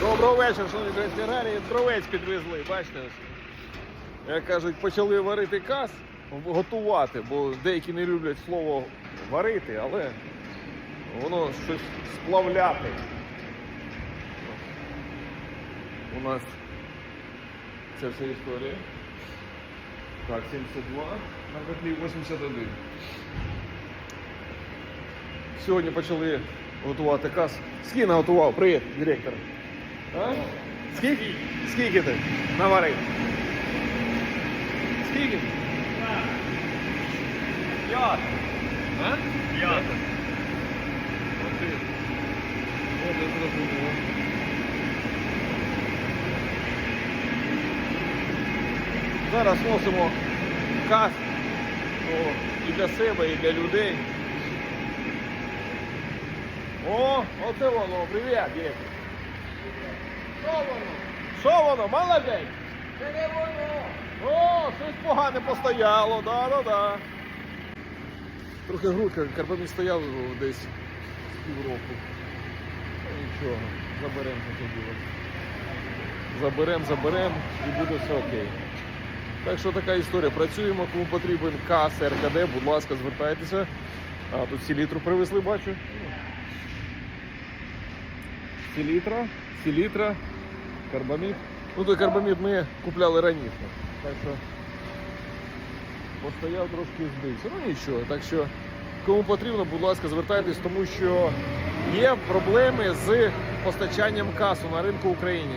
Доброго вечора, шановні українські. Дровець підвезли, бачите. Як кажуть, почали варити кас, готувати, бо деякі не люблять слово варити, але воно щось сплавляти. У нас це вся історія. Так, 72, на котлі 81. Сьогодні почали готувати кас. Скільки наготував? Привіт, директор. А? Скільки? Скільки ти наварив? Скільки? П'ять. А? П'ять. От я зрозумів. Зараз носимо кас О, і для себе, і для людей. О, оце воно, привіт, директор. Що воно? Що воно? Молодець? Це не воно. О, щось погане постояло, да-да-да. Трохи грудка, карбамід стояв десь з півроку. Ну нічого, заберемо діло. Заберемо, заберемо і буде все окей. Так що така історія. Працюємо, кому потрібен КАС, РКД, будь ласка, звертайтеся. А, тут селітру привезли, бачу. Селітра, селітра, карбамід. Ну той карбамід ми купляли раніше. Так що постояв трошки збився. Ну нічого. Так що кому потрібно, будь ласка, звертайтесь, тому що є проблеми з постачанням касу на ринку України.